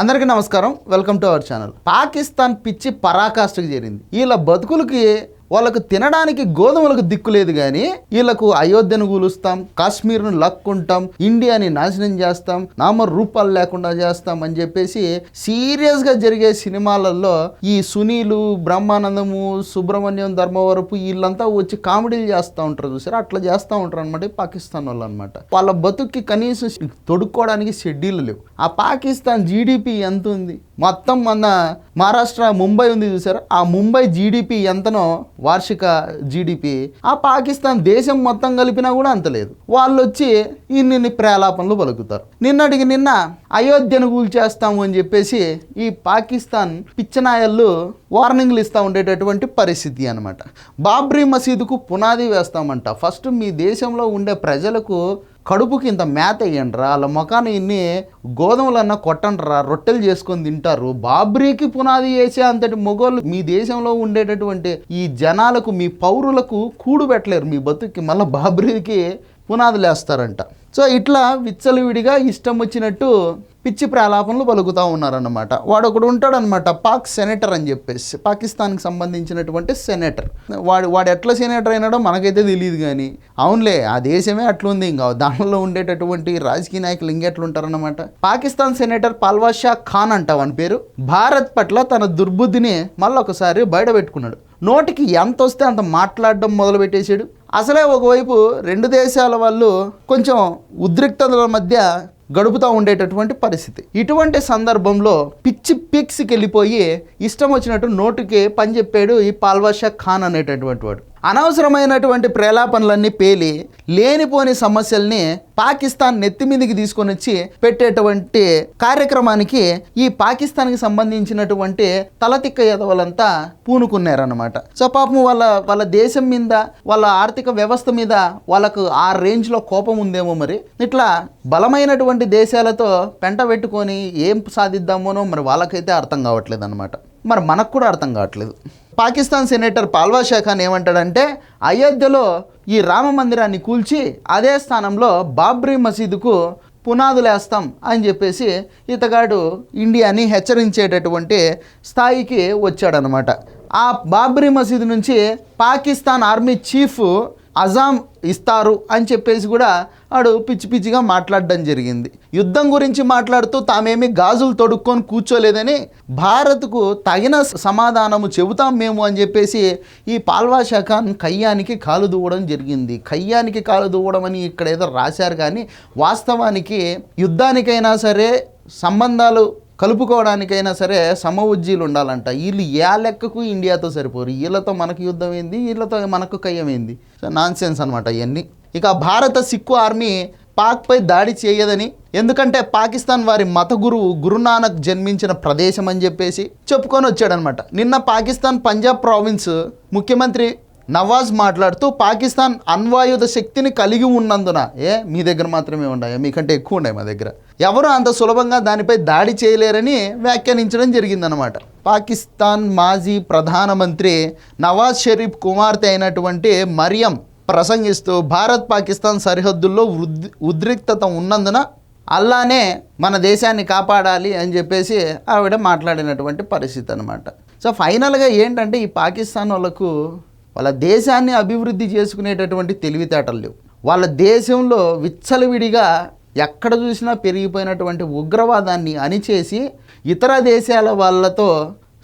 అందరికీ నమస్కారం. Welcome to our channel. Pakistan పిచ్చి పరాకాష్ఠకు చేరింది. వీళ్ళ బతుకులకి వాళ్ళకు తినడానికి గోధుమలకు దిక్కు లేదు కానీ వీళ్ళకు అయోధ్యను కూలుస్తాం కాశ్మీర్ను లక్కుంటాం ఇండియాని నాశనం చేస్తాం నామ రూపాలు లేకుండా చేస్తాం అని చెప్పేసి సీరియస్గా జరిగే సినిమాలలో ఈ సునీలు బ్రహ్మానందము సుబ్రహ్మణ్యం ధర్మవరపు వీళ్ళంతా వచ్చి కామెడీలు చేస్తూ ఉంటారు చూసారా? అట్లా చేస్తూ ఉంటారు అనమాట పాకిస్తాన్ వాళ్ళు అనమాట వాళ్ళ బతుక్కి కనీసం తొడుక్కోవడానికి షెడ్యూల్ లేవు. ఆ పాకిస్తాన్ జీడిపి ఎంత ఉంది? మొత్తం మన మహారాష్ట్ర ముంబై ఉంది చూసారు? ఆ ముంబై జీడిపి ఎంతనో వార్షిక జీడిపి ఆ పాకిస్తాన్ దేశం మొత్తం కలిపినా కూడా అంత లేదు. వాళ్ళు వచ్చి ఇన్ని ప్రేలాపనలు పలుకుతారు. నిన్నటికి నిన్న అయోధ్యను కూల్చేస్తాము అని చెప్పేసి ఈ పాకిస్తాన్ పిచ్చనాయళ్ళు వార్నింగ్లు ఇస్తూ ఉండేటటువంటి పరిస్థితి అనమాట బాబ్రీ మసీదుకు పునాది వేస్తామంట. ఫస్ట్ మీ దేశంలో ఉండే ప్రజలకు కడుపుకి ఇంత మేత వేయండిరా? వాళ్ళ ముఖాన్ని ఇన్ని గోధుమలన్నా కొట్టండిరా? రొట్టెలు చేసుకొని తింటారు. బాబ్రీకి పునాది వేసే అంతటి మొగోళ్ళు మీ దేశంలో ఉండేటటువంటి ఈ జనాలకు మీ పౌరులకు కూడు పెట్టలేరు మీ బతుక్కి. మళ్ళీ బాబ్రీకి పునాదులు వేస్తారంట. సో ఇట్లా విచ్చలవిడిగా ఇష్టం వచ్చినట్టు పిచ్చి ప్రలాపనలు పలుకుతూ ఉన్నారన్నమాట. వాడు ఒకడు ఉంటాడనమాట పాక్ సెనేటర్ అని చెప్పేసి. పాకిస్తాన్కి సంబంధించినటువంటి సెనేటర్. వాడు వాడు ఎట్లా సెనేటర్ అయినాడో మనకైతే తెలియదు కానీ అవునులే ఆ దేశమే అట్లుంది. ఇంకా దానిలో ఉండేటటువంటి రాజకీయ నాయకులు ఇంకెట్లుంటారన్నమాట. పాకిస్తాన్ సెనేటర్ పల్వాష్ షా ఖాన్ అంట వాని పేరు. భారత్ పట్ల తన దుర్బుద్ధిని మళ్ళీ ఒకసారి బయట పెట్టుకున్నాడు నోటికి ఎంత వస్తే అంత మాట్లాడడం మొదలుపెట్టేశాడు. అసలే ఒకవైపు రెండు దేశాల వాళ్ళు కొంచెం ఉద్రిక్తతల మధ్య గడుపుతూ ఉండేటటువంటి పరిస్థితి. ఇటువంటి సందర్భంలో పిచ్చి పిక్స్కి వెళ్ళిపోయి ఇష్టం వచ్చినట్టు నోటికి పని చెప్పాడు ఈ పాల్వాషా ఖాన్ అనేటటువంటి వాడు. అనవసరమైనటువంటి ప్రేలాపనలన్నీ పేలి లేనిపోని సమస్యల్ని పాకిస్తాన్ నెత్తిమీదికి తీసుకొని వచ్చి పెట్టేటువంటి కార్యక్రమానికి ఈ పాకిస్తాన్కి సంబంధించినటువంటి తలతిక్క ఎదవలంతా పూనుకున్నారనమాట సో పాపం వాళ్ళ వాళ్ళ దేశం మీద వాళ్ళ ఆర్థిక వ్యవస్థ మీద వాళ్ళకు ఆ రేంజ్లో కోపం ఉందేమో మరి. ఇట్లా బలమైనటువంటి దేశాలతో పెంట పెట్టుకొని ఏం సాధిద్దామోనో మరి వాళ్ళకైతే అర్థం కావట్లేదు అనమాట మరి మనకు కూడా అర్థం కావట్లేదు. పాకిస్తాన్ సెనేటర్ పాల్వా ఖాన్ ఏమంటాడంటే అయోధ్యలో ఈ రామ మందిరాన్ని కూల్చి అదే స్థానంలో బాబ్రీ మసీదుకు పునాదులేస్తాం అని చెప్పేసి ఇతగాడు ఇండియాని హెచ్చరించేటటువంటి స్థాయికి వచ్చాడనమాట. ఆ బాబ్రీ మసీదు నుంచి పాకిస్తాన్ ఆర్మీ చీఫ్ అజాం ఇస్తారు అని చెప్పేసి కూడా వాడు పిచ్చి పిచ్చిగా మాట్లాడడం జరిగింది. యుద్ధం గురించి మాట్లాడుతూ తామేమి గాజులు తొడుక్కొని కూర్చోలేదని భారత్కు తగిన సమాధానము చెబుతాం మేము అని చెప్పేసి ఈ పాల్వాషా ఖాన్ కయ్యానికి కాలు దూవడం జరిగింది. కయ్యానికి కాలు దూవడం అని ఇక్కడ ఏదో రాశారు కానీ వాస్తవానికి యుద్ధానికైనా సరే సంబంధాలు కలుపుకోవడానికైనా సరే సమ ఉజ్జీలు ఉండాలంట. వీళ్ళు ఏ లెక్కకు ఇండియాతో సరిపోరు. వీళ్ళతో మనకు యుద్ధం ఏంది? వీళ్ళతో మనకు కయ్యమైంది సో నాన్ సెన్స్ అనమాట ఇవన్నీ ఇక భారత సిక్కు ఆర్మీ పాక్పై దాడి చేయదని ఎందుకంటే పాకిస్తాన్ వారి మత గురువు గురునానక్ జన్మించిన ప్రదేశం అని చెప్పేసి చెప్పుకొని వచ్చాడనమాట నిన్న పాకిస్తాన్ పంజాబ్ ప్రావిన్స్ ముఖ్యమంత్రి నవాజ్ మాట్లాడుతూ పాకిస్తాన్ అణ్వాయుధ శక్తిని కలిగి ఉన్నందున. ఏ మీ దగ్గర మాత్రమే ఉన్నాయా మీకంటే ఎక్కువ ఉన్నాయి మా దగ్గర? ఎవరు అంత సులభంగా దానిపై దాడి చేయలేరని వ్యాఖ్యానించడం జరిగిందనమాట పాకిస్తాన్ మాజీ ప్రధానమంత్రి నవాజ్ షరీఫ్ కుమార్తె అయినటువంటి మరియం ప్రసంగిస్తూ భారత్ పాకిస్తాన్ సరిహద్దుల్లో ఉద్రిక్తత ఉన్నందున అల్లానే మన దేశాన్ని కాపాడాలి అని చెప్పేసి ఆవిడ మాట్లాడినటువంటి పరిస్థితి అనమాట సో ఫైనల్గా ఏంటంటే ఈ పాకిస్తాన్ వాళ్ళకు వాళ్ళ దేశాన్ని అభివృద్ధి చేసుకునేటటువంటి తెలివితేటలు లేవు. వాళ్ళ దేశంలో విచ్చలవిడిగా ఎక్కడ చూసినా పెరిగిపోయినటువంటి ఉగ్రవాదాన్ని అణిచేసి ఇతర దేశాల వాళ్ళతో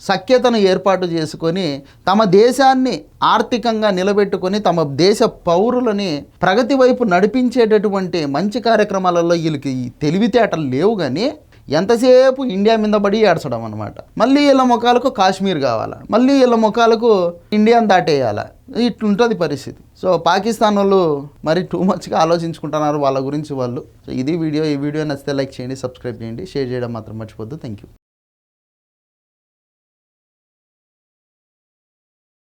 సఖ్యతను ఏర్పాటు చేసుకొని తమ దేశాన్ని ఆర్థికంగా నిలబెట్టుకొని తమ దేశ పౌరులని ప్రగతి వైపు నడిపించేటటువంటి మంచి కార్యక్రమాలలో వీళ్ళకి తెలివితేటలు లేవు కానీ ఎంతసేపు ఇండియా మీద పడి ఏడ్చడం అనమాట మళ్ళీ వీళ్ళ ముఖాలకు కాశ్మీర్ కావాలా? మళ్ళీ వీళ్ళ ముఖాలకు ఇండియాని దాటేయాలా? ఇట్లుంటుంది పరిస్థితి. సో పాకిస్తాన్ వాళ్ళు మరి టూ మచ్గా ఆలోచించుకుంటున్నారు వాళ్ళ గురించి వాళ్ళు. సో ఇది వీడియో. ఈ వీడియో నచ్చితే లైక్ చేయండి సబ్స్క్రైబ్ చేయండి. షేర్ చేయడం మాత్రం మర్చిపోద్దు థ్యాంక్ యూ